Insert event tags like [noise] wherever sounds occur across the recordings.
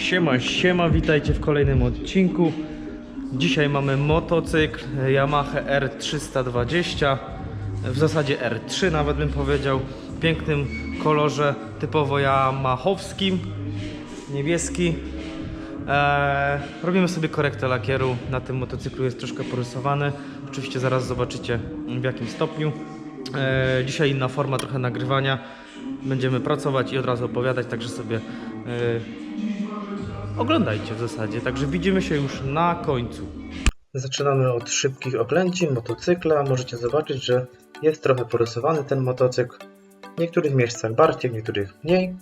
Siema, siema, witajcie w kolejnym odcinku. Dzisiaj mamy motocykl Yamaha R320, w zasadzie R3 nawet bym powiedział, w pięknym kolorze typowo yamahowskim, niebieski. Eee, robimy sobie korektę lakieru, na tym motocyklu jest troszkę porysowany, oczywiście zaraz zobaczycie w jakim stopniu. Eee, dzisiaj inna forma trochę nagrywania, będziemy pracować i od razu opowiadać, także sobie eee, oglądajcie w zasadzie. Także widzimy się już na końcu. Zaczynamy od szybkich oględzin motocykla. Możecie zobaczyć, że jest trochę porysowany ten motocykl. W niektórych miejscach bardziej, w niektórych mniej.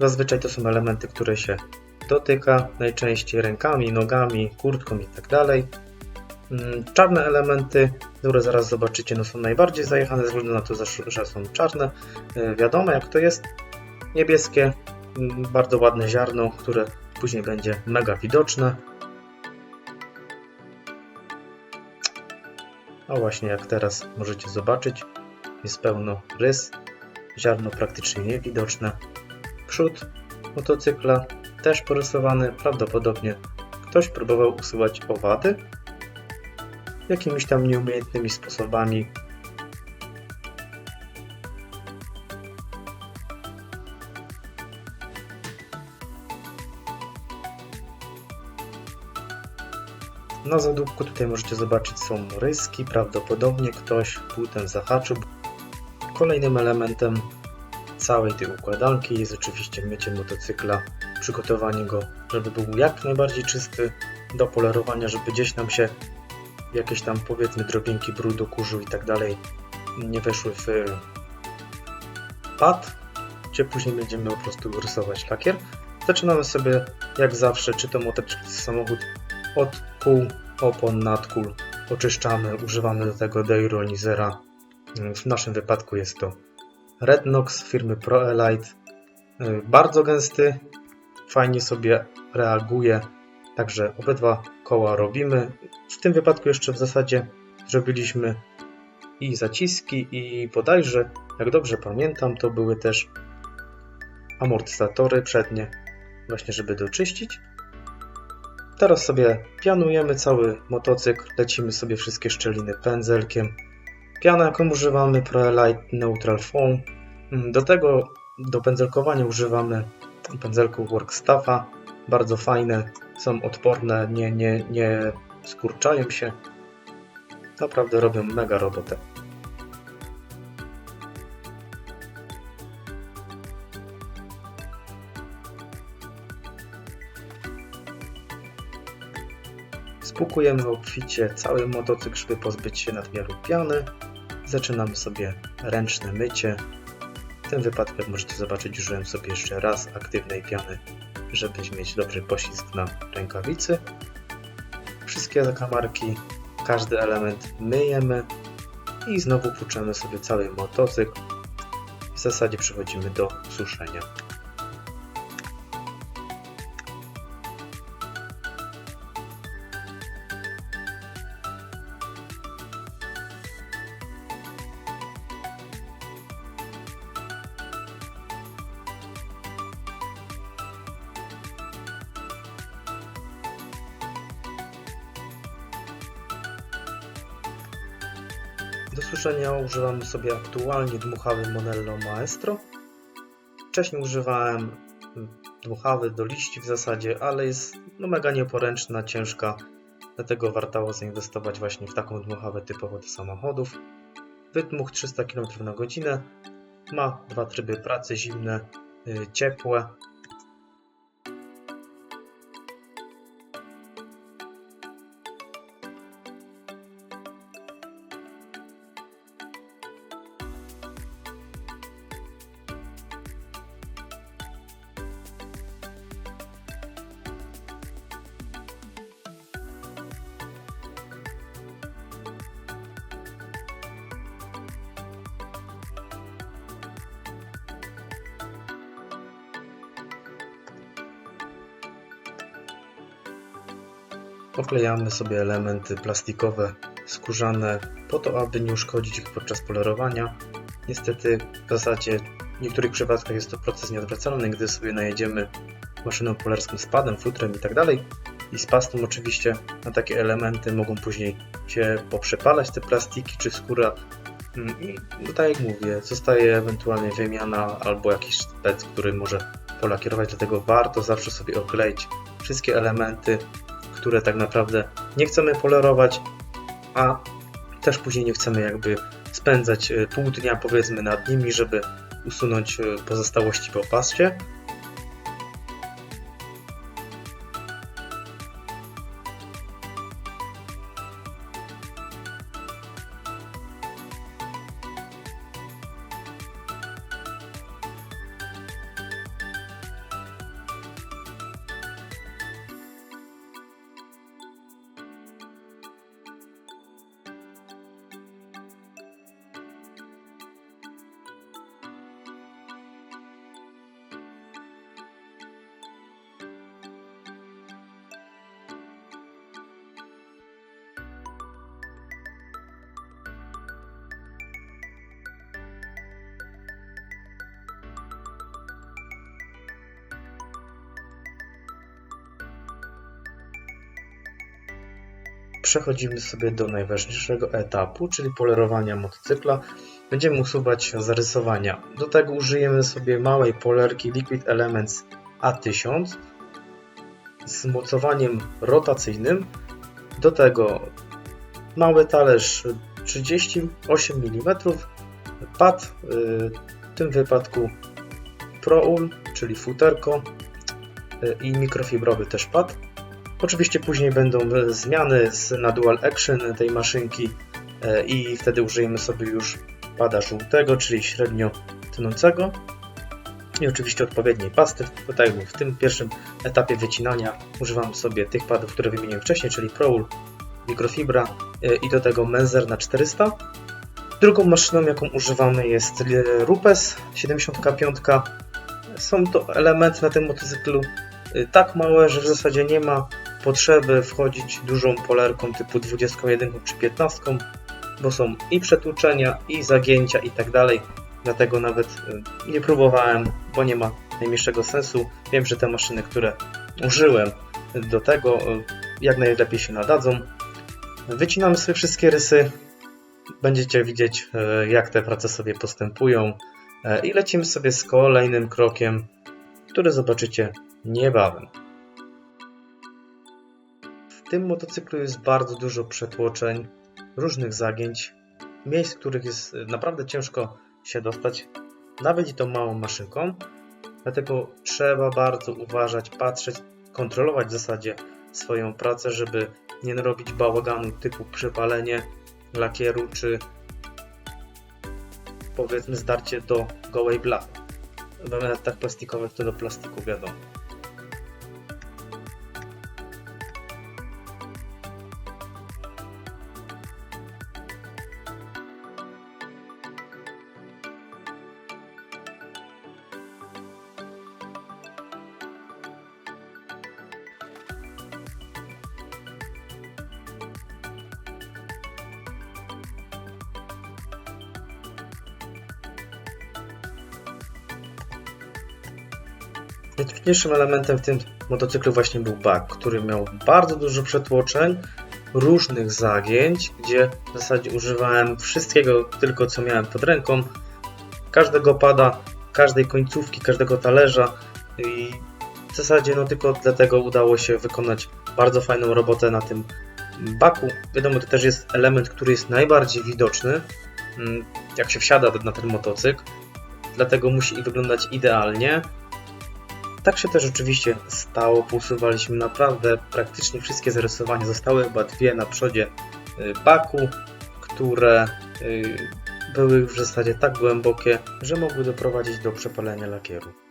Zazwyczaj to są elementy, które się dotyka, najczęściej rękami, nogami, kurtką itd. Mm, Czarne elementy, które zaraz zobaczycie, no są najbardziej zajechane ze względu na to, że są czarne. E, Wiadomo jak to jest. Niebieskie, mm, bardzo ładne ziarno, które później będzie mega widoczne. A właśnie jak teraz możecie zobaczyć, jest pełno rys, ziarno praktycznie niewidoczne. Przód motocykla też porysowany, prawdopodobnie ktoś próbował usuwać owady jakimiś tam nieumiejętnymi sposobami. Na zadupku tutaj możecie zobaczyć są ryski, prawdopodobnie ktoś płutem zahaczył. Kolejnym elementem całej tej układanki jest oczywiście mycie motocykla, przygotowanie go, żeby był jak najbardziej czysty do polerowania, żeby gdzieś nam się jakieś tam powiedzmy drobinki brudu, kurzu i tak dalej nie weszły w pad, gdzie później będziemy po prostu rysować lakier. Zaczynamy sobie jak zawsze, czy to motocykl, czy samochód od kół, opon, nadkół oczyszczamy, używamy do tego deirolizera. W naszym wypadku jest to Rednox firmy ProElite. Yy, Bardzo gęsty, fajnie sobie reaguje, także obydwa koła robimy. W tym wypadku jeszcze w zasadzie zrobiliśmy i zaciski i bodajże, jak dobrze pamiętam, to były też amortyzatory przednie, właśnie żeby doczyścić. Teraz sobie pianujemy cały motocykl, lecimy sobie wszystkie szczeliny pędzelkiem. Piana jaką używamy ProElite Neutral Foam. Mm, Do tego, do pędzelkowania używamy pędzelków Workstaffa. Bardzo fajne, są odporne, nie, nie, nie skurczają się. Naprawdę robią mega robotę. Spłukujemy obficie cały motocykl, żeby pozbyć się nadmiaru piany. Zaczynamy sobie ręczne mycie. W tym wypadku, jak możecie zobaczyć, użyłem sobie jeszcze raz aktywnej piany, żeby mieć dobry poślizg na rękawicy. Wszystkie zakamarki, każdy element myjemy i znowu płuczemy sobie cały motocykl. W zasadzie przechodzimy do suszenia. Do suszenia używamy sobie aktualnie dmuchawy Monello Maestro. Wcześniej używałem mm, dmuchawy do liści w zasadzie, ale jest no, mega nieporęczna, ciężka, dlatego warto zainwestować właśnie w taką dmuchawę typowo do samochodów. Wydmuch 300 km na godzinę. Ma dwa tryby pracy, zimne, y, ciepłe. Oklejamy sobie elementy plastikowe, skórzane, po to, aby nie uszkodzić ich podczas polerowania. Niestety, w zasadzie w niektórych przypadkach jest to proces nieodwracalny, gdy sobie najedziemy maszyną polerską z padem, futrem i tak. I z pastą oczywiście na takie elementy mogą później się poprzepalać te plastiki czy skóra. Mm, I no tak jak mówię, zostaje ewentualnie wymiana albo jakiś spec, który może polakierować, dlatego warto zawsze sobie okleić wszystkie elementy, które tak naprawdę nie chcemy polerować, a też później nie chcemy jakby spędzać e, pół dnia powiedzmy nad nimi, żeby usunąć e, pozostałości po paście. Przechodzimy sobie do najważniejszego etapu, czyli polerowania motocykla. Będziemy usuwać zarysowania. Do tego użyjemy sobie małej polerki Liquid Elements A1000 z mocowaniem rotacyjnym. Do tego mały talerz 38 mm, pad, w tym wypadku ProUl, czyli futerko y, i mikrofibrowy też pad. Oczywiście później będą zmiany na Dual Action tej maszynki y, i wtedy użyjemy sobie już pada żółtego, czyli średnio tnącego i oczywiście odpowiedniej pasty. Tutaj w tym pierwszym etapie wycinania używam sobie tych padów, które wymieniłem wcześniej, czyli ProUl, mikrofibra y, i do tego Menzer na 400. Drugą maszyną, jaką używamy jest Rupes 75. Są to elementy na tym motocyklu y, tak małe, że w zasadzie nie ma potrzeby wchodzić dużą polerką typu 21 czy 15, bo są i przetłuczenia, i zagięcia i tak dalej. Dlatego nawet y, nie próbowałem, bo nie ma najmniejszego sensu. Wiem, że te maszyny, które użyłem do tego, y, jak najlepiej się nadadzą. Wycinamy sobie wszystkie rysy. Będziecie widzieć, y, jak te prace sobie postępują. I lecimy sobie z kolejnym krokiem, który zobaczycie niebawem. W tym motocyklu jest bardzo dużo przetłoczeń, różnych zagięć, miejsc, w których jest naprawdę ciężko się dostać, nawet i tą małą maszynką. Dlatego trzeba bardzo uważać, patrzeć, kontrolować w zasadzie swoją pracę, żeby nie narobić bałaganu typu przypalenie lakieru, czy powiedzmy zdarcie do gołej blachy. W elementach plastikowych to do plastiku wiadomo. Najtrudniejszym elementem w tym motocyklu właśnie był bak, który miał bardzo dużo przetłoczeń, różnych zagięć, gdzie w zasadzie używałem wszystkiego tylko co miałem pod ręką, każdego pada, każdej końcówki, każdego talerza i w zasadzie no tylko dlatego udało się wykonać bardzo fajną robotę na tym baku. Wiadomo, to też jest element, który jest najbardziej widoczny, mm, jak się wsiada na ten motocykl, dlatego musi wyglądać idealnie. Tak się też oczywiście stało, pousuwaliśmy naprawdę praktycznie wszystkie zarysowania. Zostały chyba dwie na przodzie y, baku, które y, były w zasadzie tak głębokie, że mogły doprowadzić do przepalenia lakieru.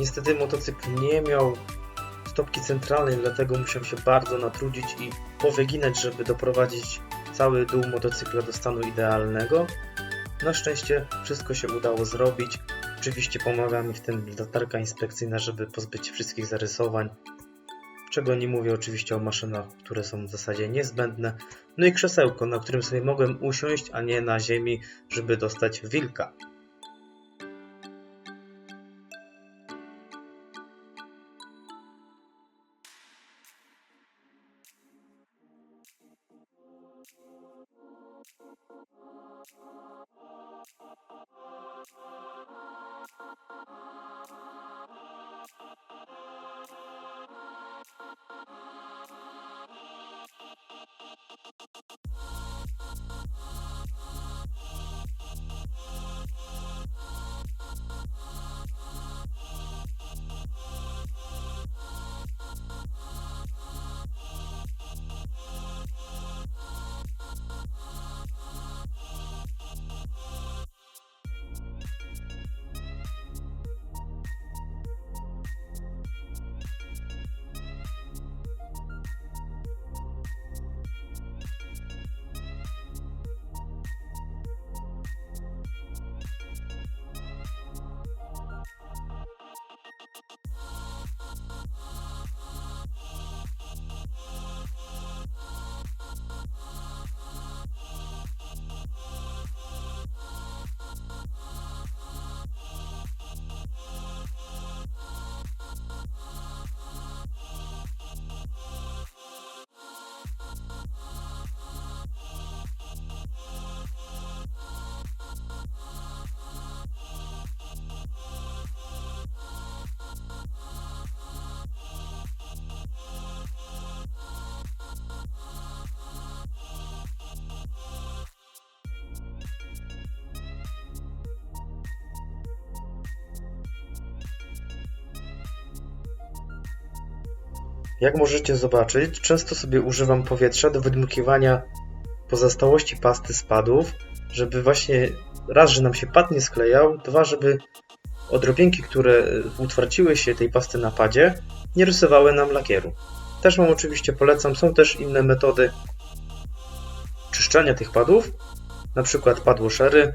Niestety motocykl nie miał stopki centralnej, dlatego musiał się bardzo natrudzić i powyginać, żeby doprowadzić cały dół motocykla do stanu idealnego. Na szczęście wszystko się udało zrobić. Oczywiście pomaga mi w tym latarka inspekcyjna, żeby pozbyć się wszystkich zarysowań. Czego nie mówię oczywiście o maszynach, które są w zasadzie niezbędne. No i krzesełko, na którym sobie mogłem usiąść, a nie na ziemi, żeby dostać wilka. Jak możecie zobaczyć, często sobie używam powietrza do wydmukiwania pozostałości pasty spadów, żeby właśnie raz, że nam się pad nie sklejał, dwa, żeby odrobinki, które utwardziły się tej pasty na padzie, nie rysowały nam lakieru. Też Wam oczywiście polecam, są też inne metody czyszczenia tych padów, na przykład padłoszery,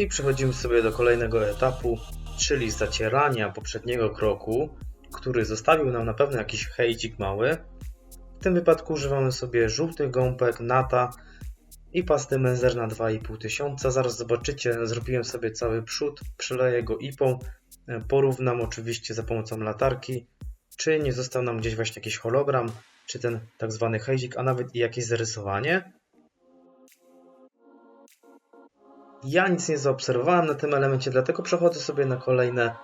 I przechodzimy sobie do kolejnego etapu, czyli zacierania poprzedniego kroku, który zostawił nam na pewno jakiś hejcik mały. W tym wypadku używamy sobie żółtych gąbek, nata i pasty Menzer na 2500. Zaraz zobaczycie, zrobiłem sobie cały przód, przeleję go ipą, porównam oczywiście za pomocą latarki, czy nie został nam gdzieś właśnie jakiś hologram, czy ten tak zwany hejzik, a nawet i jakieś zarysowanie. Ja nic nie zaobserwowałem na tym elemencie, dlatego przechodzę sobie na kolejne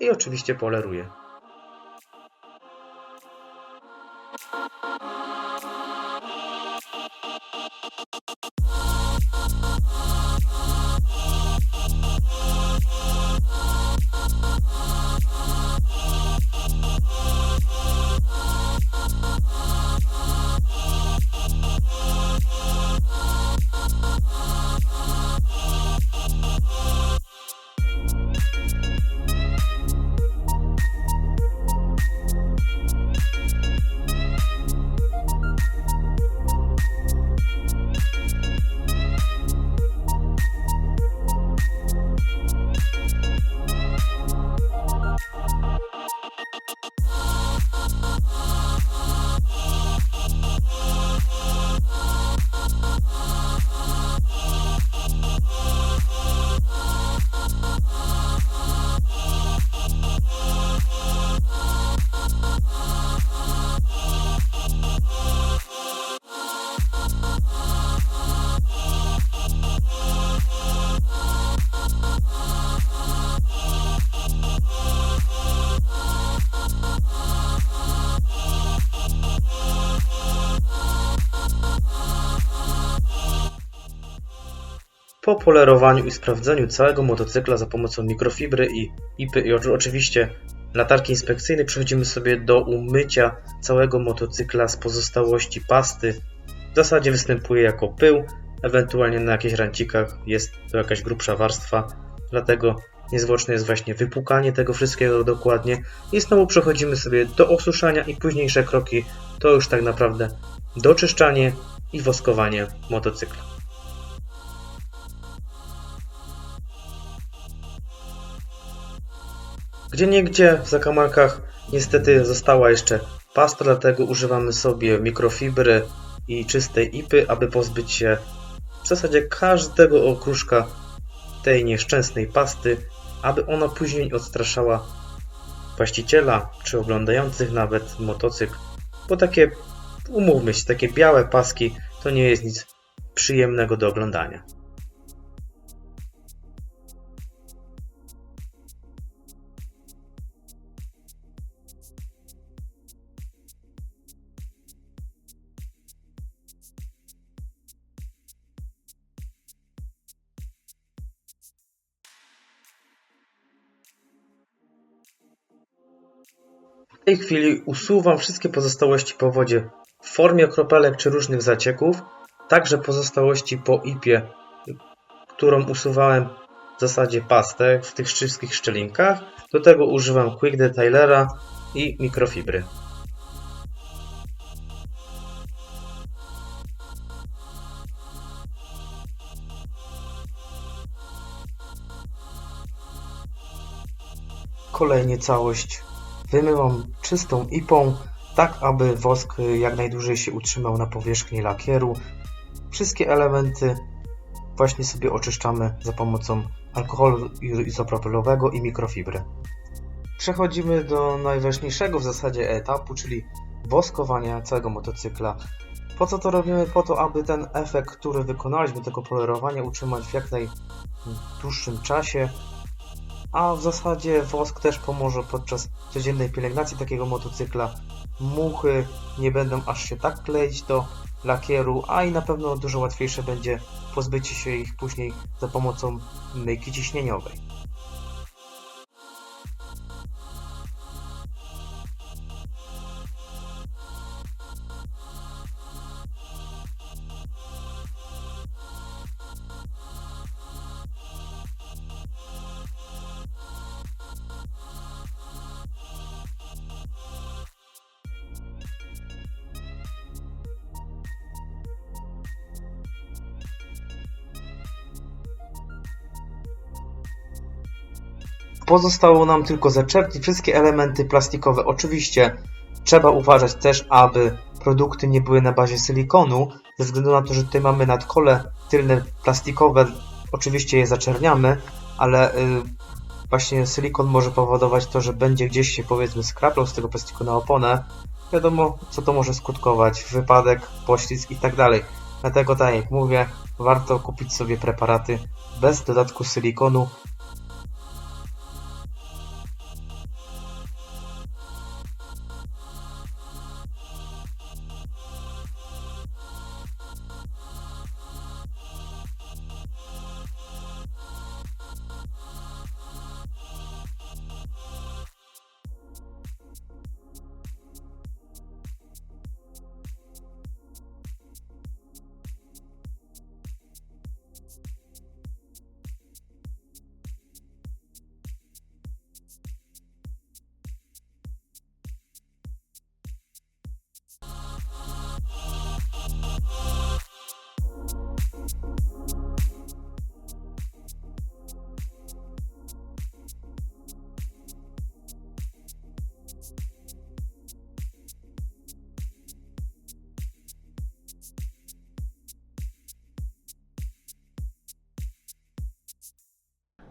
i oczywiście poleruję. Po polerowaniu i sprawdzeniu całego motocykla za pomocą mikrofibry i ipy i oczy- oczywiście latarki inspekcyjnej przechodzimy sobie do umycia całego motocykla z pozostałości pasty. W zasadzie występuje jako pył, ewentualnie na jakichś rancikach jest to jakaś grubsza warstwa, dlatego niezwłoczne jest właśnie wypłukanie tego wszystkiego dokładnie i znowu przechodzimy sobie do osuszania i późniejsze kroki to już tak naprawdę doczyszczanie i woskowanie motocykla. Gdzie niegdzie w zakamarkach niestety została jeszcze pasta, dlatego używamy sobie mikrofibry i czystej ipy, aby pozbyć się w zasadzie każdego okruszka tej nieszczęsnej pasty, aby ona później odstraszała właściciela czy oglądających nawet motocykl, bo takie, umówmy się, takie białe paski to nie jest nic przyjemnego do oglądania. Tej chwili usuwam wszystkie pozostałości po wodzie w formie kropelek czy różnych zacieków, także pozostałości po ipie, którą usuwałem w zasadzie pastę w tych wszystkich szczelinkach. Do tego używam Quick Detailera i mikrofibry. Kolejnie całość wymywam czystą ipą, tak aby wosk jak najdłużej się utrzymał na powierzchni lakieru. Wszystkie elementy właśnie sobie oczyszczamy za pomocą alkoholu izopropylowego i mikrofibry. Przechodzimy do najważniejszego w zasadzie etapu, czyli woskowania całego motocykla. Po co to robimy? Po to, aby ten efekt, który wykonaliśmy tego polerowania utrzymać w jak najdłuższym czasie, a w zasadzie wosk też pomoże podczas codziennej pielęgnacji takiego motocykla. Muchy nie będą aż się tak kleić do lakieru, a i na pewno dużo łatwiejsze będzie pozbycie się ich później za pomocą myjki ciśnieniowej. Pozostało nam tylko zaczerpnić wszystkie elementy plastikowe. Oczywiście trzeba uważać też, aby produkty nie były na bazie silikonu, ze względu na to, że tutaj mamy nadkole tylne plastikowe. Oczywiście je zaczerniamy, ale y, właśnie silikon może powodować to, że będzie gdzieś się powiedzmy skraplał z tego plastiku na oponę. Wiadomo, co to może skutkować, wypadek, poślizg i tak dalej. Dlatego tak jak mówię, warto kupić sobie preparaty bez dodatku silikonu.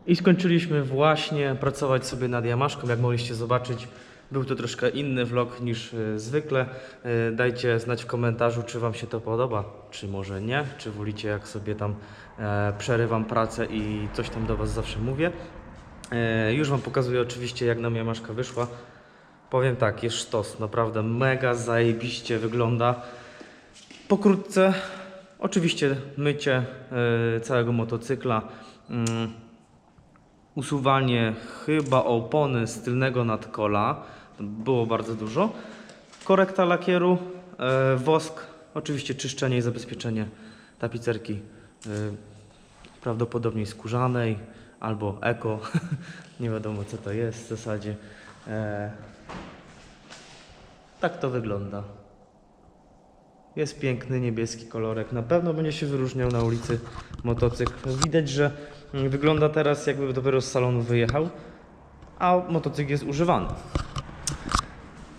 I skończyliśmy właśnie pracować sobie nad Jamaszką. Jak mogliście zobaczyć, był to troszkę inny vlog niż e, zwykle. E, Dajcie znać w komentarzu, czy Wam się to podoba, czy może nie, czy wolicie jak sobie tam e, przerywam pracę i coś tam do Was zawsze mówię. Już Wam pokazuję oczywiście, jak nam Jamaszka wyszła. Powiem tak, jest sztos, naprawdę mega zajebiście wygląda. Pokrótce, oczywiście mycie całego motocykla. Mm, usuwanie chyba opony z tylnego nadkola. Było bardzo dużo. Korekta lakieru, e, wosk, oczywiście czyszczenie i zabezpieczenie tapicerki e, prawdopodobnie skórzanej albo eko. [laughs] Nie wiadomo co to jest w zasadzie. E, tak to wygląda. Jest piękny niebieski kolorek. Na pewno będzie się wyróżniał na ulicy motocykl. Widać, że mm, wygląda teraz jakby dopiero z salonu wyjechał, a motocykl jest używany.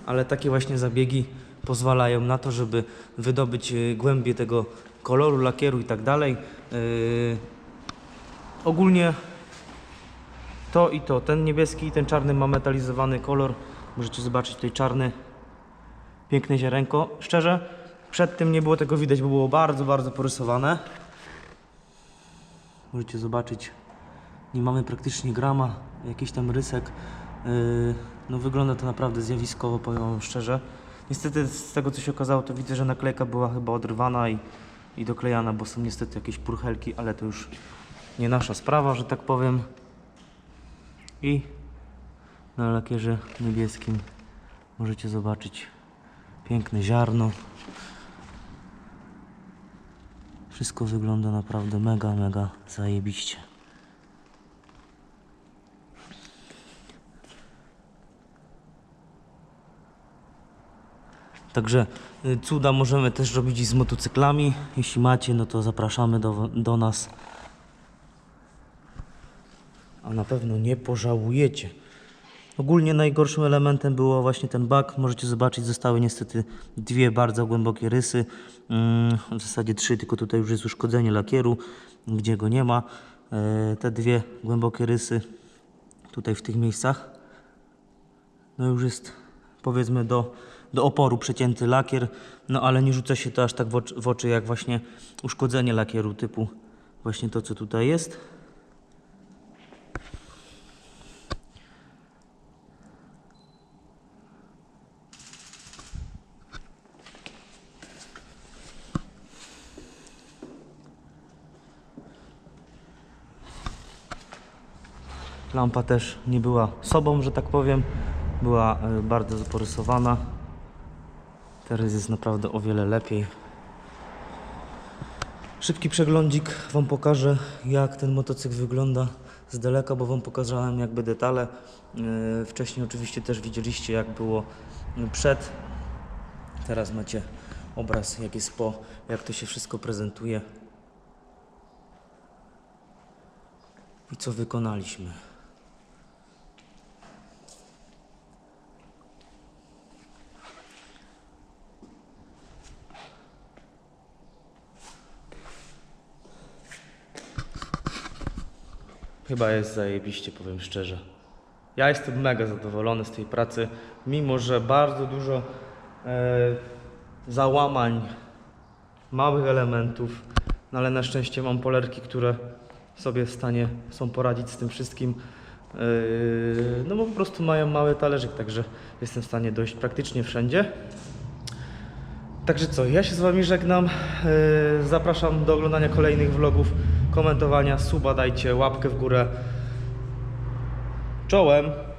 Ale takie właśnie zabiegi pozwalają na to, żeby wydobyć y, głębię tego koloru, lakieru i tak dalej. Yy, Ogólnie to i to, ten niebieski i ten czarny ma metalizowany kolor. Możecie zobaczyć tutaj czarny, piękne ziarenko. Szczerze, przed tym nie było tego widać, bo było bardzo, bardzo porysowane. Możecie zobaczyć, nie mamy praktycznie grama, jakiś tam rysek. Yy, no wygląda to naprawdę zjawiskowo, powiem wam szczerze. Niestety z tego co się okazało, to widzę, że naklejka była chyba odrywana i, i doklejana, bo są niestety jakieś purchelki, ale to już nie nasza sprawa, że tak powiem. I na lakierze niebieskim możecie zobaczyć piękne ziarno. Wszystko wygląda naprawdę mega, mega zajebiście. Także y, cuda możemy też robić z motocyklami. Jeśli macie, no to zapraszamy do, do nas. A na pewno nie pożałujecie. Ogólnie najgorszym elementem było właśnie ten bak. Możecie zobaczyć, zostały niestety dwie bardzo głębokie rysy. Mm, W zasadzie trzy, tylko tutaj już jest uszkodzenie lakieru, gdzie go nie ma. E, Te dwie głębokie rysy tutaj w tych miejscach. No już jest powiedzmy do, do oporu przecięty lakier, no ale nie rzuca się to aż tak w oczy, w oczy jak właśnie uszkodzenie lakieru typu właśnie to co tutaj jest. Lampa też nie była sobą, że tak powiem. Była e, bardzo porysowana. Teraz jest naprawdę o wiele lepiej. Szybki przeglądzik Wam pokażę, jak ten motocykl wygląda z daleka, bo Wam pokazałem jakby detale. E, Wcześniej oczywiście też widzieliście, jak było przed. Teraz macie obraz, jak jest po, jak to się wszystko prezentuje i co wykonaliśmy. Chyba jest zajebiście, powiem szczerze. Ja jestem mega zadowolony z tej pracy, mimo że bardzo dużo e, załamań, małych elementów, no ale na szczęście mam polerki, które sobie w stanie są poradzić z tym wszystkim. Yy, no bo po prostu mają mały talerzyk, także jestem w stanie dojść praktycznie wszędzie. Także co, ja się z Wami żegnam. Yy, Zapraszam do oglądania kolejnych vlogów, komentowania, suba dajcie, łapkę w górę. Czołem!